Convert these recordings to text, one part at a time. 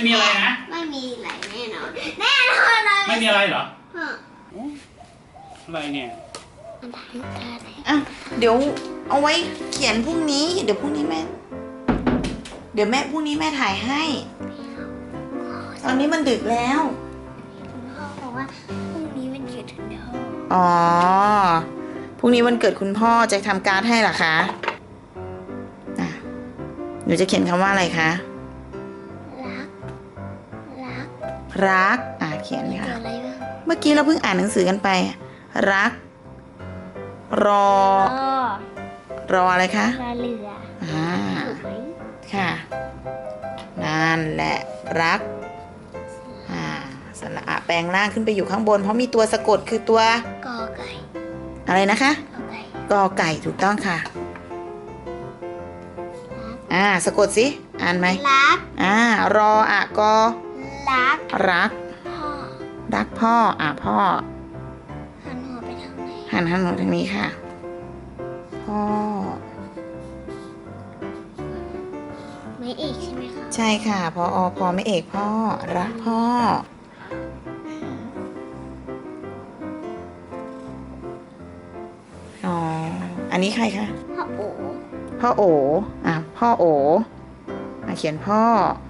ไม่มีอะไรนะ ไม่มีอะไรแน่นอนแน่นอนเลยไม่มีอะไรเหรอฮะอะไรเนี่ยมันถ่ายรูปได้ไหมอะเดี๋ยวเอาไว้เขียนพรุ่งนี้ เดี๋ยวพรุ่งนี้แม่ เดี๋ยวแม่พรุ่งนี้แม่ถ่ายให้ ตอนนี้มันดึกแล้วคุณพ่อบอกว่าพรุ่งนี้มันเกิดคุณพ่ออ๋อพรุ่งนี้วันเกิดคุณพ่อจะทำการ์ดให้เหรอคะอะหนูจะเขียนคำว่าอะไรคะ รัก อะเขียนมีค่ะตัวอะไรบ้างเมื่อกี้เราเพิ่งอ่านหนังสือกันไป รัก รออ๋อรออะไรคะรอเรืออ่าถูกไหมค่ะ นั่นแหละ รัก อ่าสระอะแปลงร่างขึ้นไปอยู่ข้างบน เพราะมีตัวสะกดคือตัว กอไก่ อะไรนะคะกอไก่กอไก่ถูกต้องค่ะ อ่า สะกดสิ อ่านไหมรักอ่า รออะกอ รักรัก พ่อรักพ่อ อ่าพ่อ หันหัวไปทางไหนหันหันหนูทางนี้ค่ะ พ่อ ไม่อีกใช่ไหมคะใช่ค่ะพออพอไม่เอกพ่อ รักพ่อ อ๋อ อันนี้ใครคะพ่อโอพ่อโอ อะ พ่อโออะเขียนพ่ออื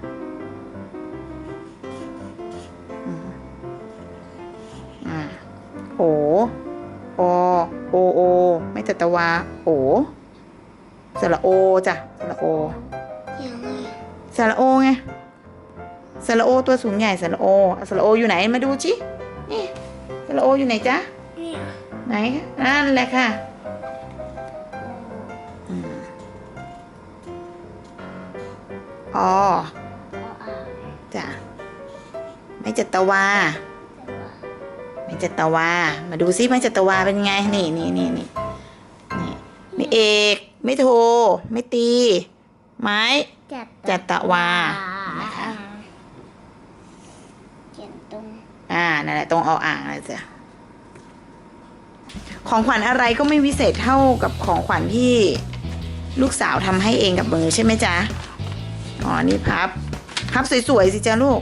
โอโอโอโอ ไม่ตัดตะวา โอสระโอจ้ะสระโอยังไงสระโอไงสระโอตัวสูงใหญ่สระโออะสระโออยู่ไหนมาดูชินี่สระโออยู่ไหนจ๊ะเนี่ยไหนคะนั่นแหละค่ะอืมออโออาจ้ะไม่จัตวาไม่จัตวา มาดูซิไม่จัตวาเป็นไง นี่นี่นี่นี่นี่ไม่เอก ไม่โท ไม่ตี ไม้จัดจัตวานะคะเขียนตรง อ่า นั่นแหละ ตรงเอาอ่างเลยจ้ะของขวัญอะไรก็ไม่วิเศษเท่ากับของขวัญที่ลูกสาวทำให้เองกับมือใช่ไหมจ๊ะ อ๋อ นี่พับ พับสวยๆสิจ๊ะลูก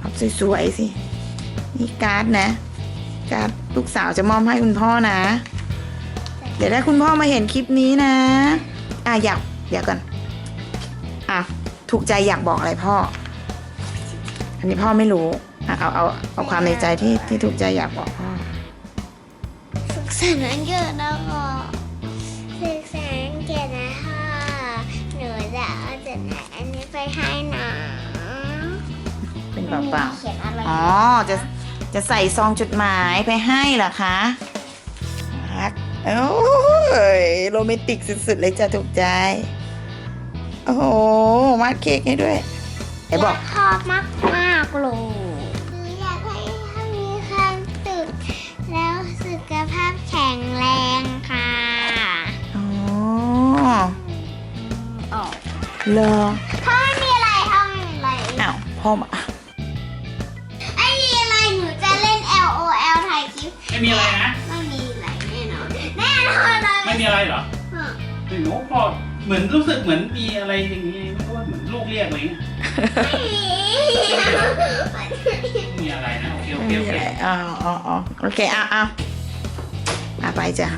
พับสวยๆสิ นี่การ์ดนะ การ์ดลูกสาวจะมอบให้คุณพ่อนะ เดี๋ยวได้คุณพ่อมาเห็นคลิปนี้นะ อะอยากเดี๋ยวก่อนอะถูกใจอยากบอกอะไรพ่อ อันนี้พ่อไม่รู้อะเอาเอาเอาความในใจที่ที่ถูกใจอยากบอกพ่อสุขสันต์วันเกิดนะคะสุขสันต์วันเกิดนะคะหนูจะเอาจดหมายอันนี้ไปให้นะเป็นเปล่าเขียนอะไรๆอ๋อ จะ จะใส่ซองจดหมายไปให้เหรอคะรักโอ้ยโรแมนติกสุดๆเลยจะถูกใจ โอ้โหมาดเค้กให้ด้วยไอ้บอกชอบมากมากๆเลยหนูอยากให้ท่านมีความสุขแล้วสุขภาพแข็งแรงค่ะอ๋อออกเหรอถ้าไม่มีอะไรถ้าไม่มีอะไรอ้าวพ่อมา ไม่มีอะไรนะ ไม่มีอะไรแน่นอนแน่นอนเลยไม่มีอะไรเหรอฮะไม่รู้พอเหมือนรู้สึกเหมือนมีอะไรอย่างนี้ไม่รู้ว่าเหมือนลูกเรียกอะไรเงี้ยไม่มีไม่มีอะไรนะโอเคโอไม่เคมีโอเคอะไรอ๋ออ๋ออ๋อโอเคเอาเอาเอาไปจ้ะ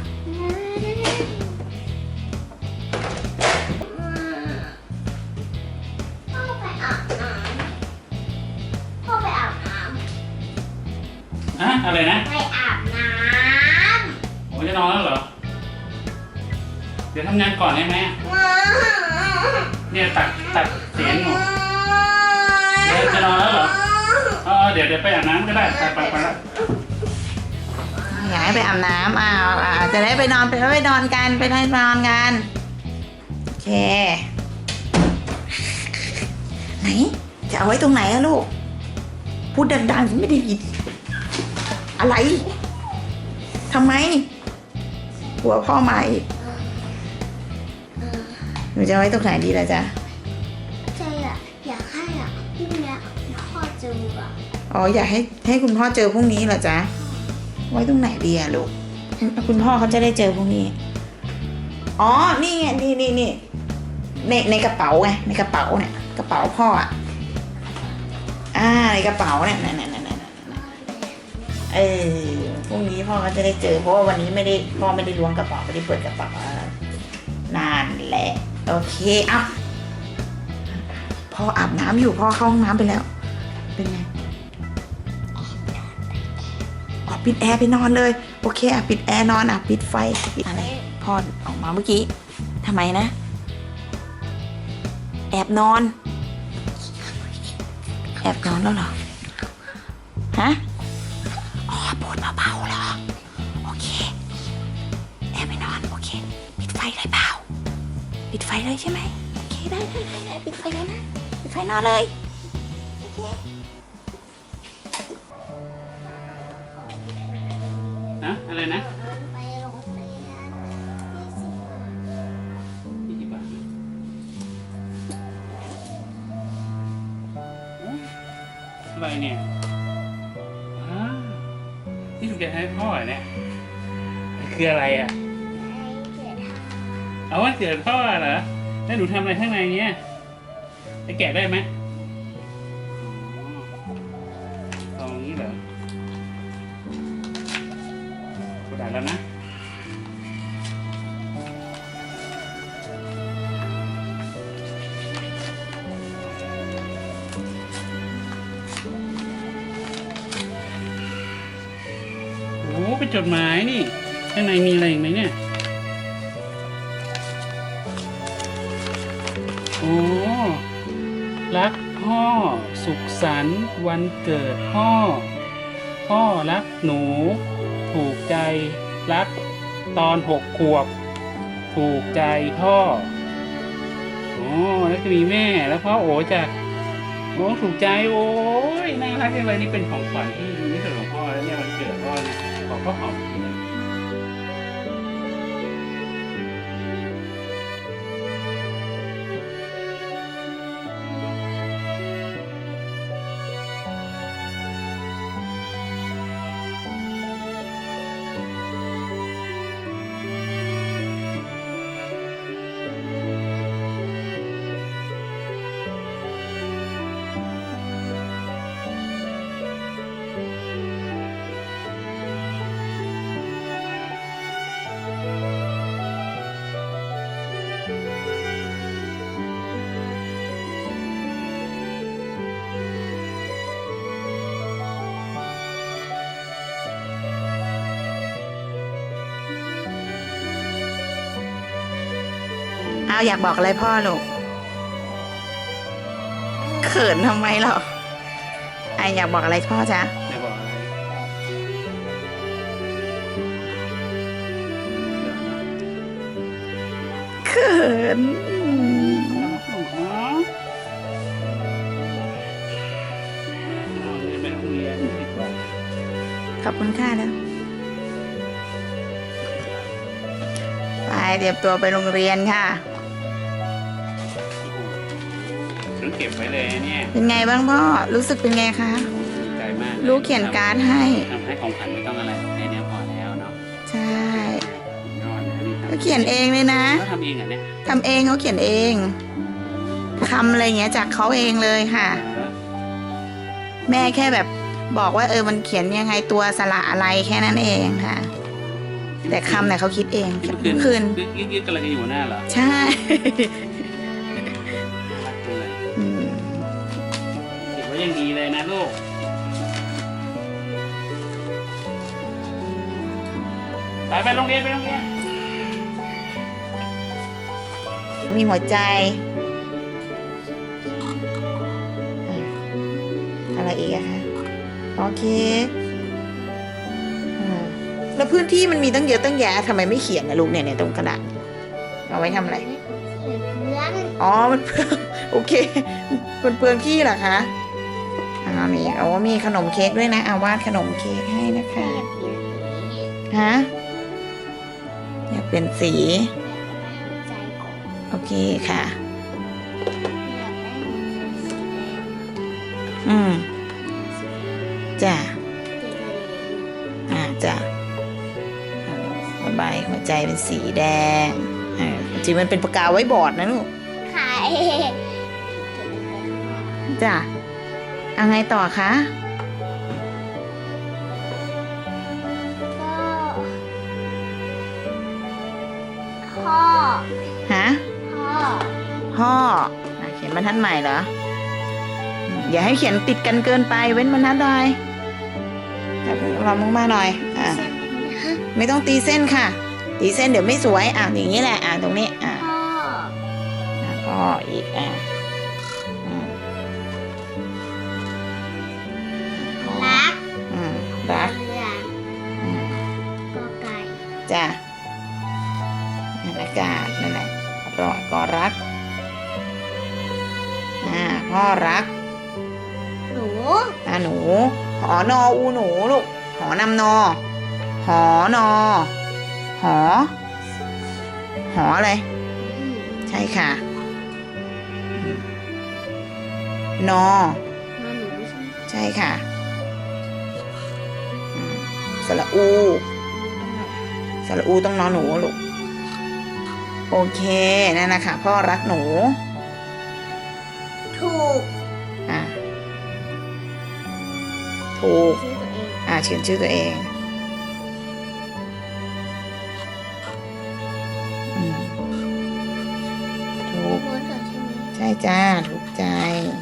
เดี๋ยวทำงานก่อนได้ไหมเนี่ยตัดตัดเสียงหนูเดี๋ยวจะนอนแล้วเหรออ๋อเดี๋ยวเดี๋ยวไปอาบน้ำก็ได้ไปไปไปละอยากให้ไปอาบน้ำอ้าวอ่าจะได้ไปนอนไปไปนอนกันไปได้นอนกันโอเค ไหน จะเอาไว้ตรงไหนอะลูก พูดดังๆฉันไม่ได้ยิน อะไรทำไมกลัวพ่อมาอีก หนูจะเอาไว้ตรงไหนดีล่ะจ๊ะใจอะอยากให้อะพรุ่งเนี้ยพ่อเจออะอ๋ออยากให้ให้คุณพ่อเจอพรุ่งนี้เหรอจ๊ะไว้ตรงไหนดีอะลูกคุณพ่อเขาจะได้เจอพรุ่งนี้ อ๋อ นี่ไง นี่นี่นี่ในในกระเป๋าไง ในกระเป๋าเนี่ย กระเป๋าพ่ออะอ่า ในกระเป๋าเนี่ยนั่นนั่นนั่นนั่นเออ พรุ่งนี้พ่อก็จะได้เจอ เพราะว่าวันนี้ไม่ได้ พ่อไม่ได้ล้วงกระเป๋าไม่ได้เปิดกระเป๋านานแหละ โอเคอะพ่ออาบน้ำอยู่พ่อเข้าห้องน้ำไปแล้ว เป็นไงอ๋อปิดแอร์ไปนอนเลย โอเคอะปิดแอร์นอนอะปิดไฟปิดอะไรพ่อออกมาเมื่อกี้ทำไมนะ แอบนอน แอบนอนแล้วเหรอ ฮะ เลยใช่ไหมโอเคได้ได้ได้ได้ปิดไฟเลยนะปิดไฟนอนเลยโอเคนะอะไรนะไปโรงเรียนยี่สิบบาทยี่สิบอะไรเนี่ยอ่าที่ถูกแกะให้พ่อเหรอเนี่ยคืออะไรอะ เอาวันเกิดพ่อเหรอแล้วหนูทำอะไรข้างในเนี่ยจะแกะได้ไหมอ๋อตรงนี้เหรอกระดาษแล้วนะโอ้เป็นจดหมายนี่ข้างในมีอะไรอีกไหมเนี่ย รักพ่อ สุขสันต์วันเกิดพ่อ พ่อรักหนู ถูกใจรักตอนหกขวบ ถูกใจพ่อโอ้แล้วจะมีแม่แล้วพ่อโอ๋จะโอ้ถูกใจโอ้ยน่ารักจังเลยนี่เป็นของขวัญที่ดีที่สุดของพ่อแล้วเนี่ยวันเกิดพ่อเนี่ยขอพ่อหอม อยากบอกอะไรพ่อลูกเขินทำไมหรอไออยากบอกอะไรพ่อจ๊ะจะบอกอะไรเขินเอาเรียนไปโรงเรียนดีกว่าขอบคุณค่ะแล้วไปเตรียมตัวไปโรงเรียนค่ะ เก็บไว้เลยเนี่ยเป็นไงบ้างพ่อ รู้สึกเป็นไงคะ ดีใจมากลูกเขียนการ์ดให้ ทำให้ของขวัญไม่ต้องอะไรแค่เนี้ยพอแล้วเนาะใช่ ยอดนะนี่เขาเขียนเองเลยนะเขาทำเองเหรอเนี่ยทำเองเขาเขียนเองคำอะไรเงี้ยจากเขาเองเลยค่ะ แม่แค่แบบบอกว่าเออมันเขียนยังไงตัวสระอะไรแค่นั้นเองค่ะ แต่คำเนี่ยเขาคิดเองเขียนเมื่อคืน ยึกยึกๆกำลังจะอยู่หน้าเหรอ ใช่ ไปไปโรงเรียนไปโรงเรียน มีหัวใจอะอะไรอีกอะคะ โอเคอ่าแล้วพื้นที่มันมีตั้งเยอะตั้งแยะทำไมไม่เขียนนะลูกเนี่ยเนี่ยตรงกระดาษเอาไว้ทำอะไรเพื่อนอ๋อ มันเปลืองโอเค มันเปลืองที่เหรอคะเอานี่เอาว่ามีขนมเค้กด้วยนะเอาวาดขนมเค้กให้นะคะ ฮะ อยากเปลี่ยนสีใจก่อนโอเคค่ะอยากได้หัวใจสีแดงอืมจ้ะติดเลยอ่าจ้ะระบายหัวใจเป็นสีแดงอ่าจริงมันเป็นปากกาไว้บอร์ดนะลูกขายจ้ะเอาไงต่อคะ ฮะ พ่อพ่ออะเขียนบรรทัดใหม่เหรออืมอย่าให้เขียนติดกันเกินไป เว้นบรรทัดหน่อยจับลองมากๆหน่อย อะเส้นนี้นะคะไม่ต้องตีเส้นค่ะ ตีเส้นเดี๋ยวไม่สวย อะอย่างนี้แหละ อะตรงนี้ อะพ่อ แล้วก็อีกอะ นออูหนูลูก หอนำนอ หอนอ หอ หออะไร ใช่ค่ะ นอ ใช่ค่ะ สระอู สระอูต้องนอนหนูลูก โอเค นั่นนะคะพ่อรักหนู ถูกชื่อตัวเองอ่าเขียนชื่อตัวเองอืมถูกม้วนก่อนใช่ไหมใช่จ้า ถูกใจถ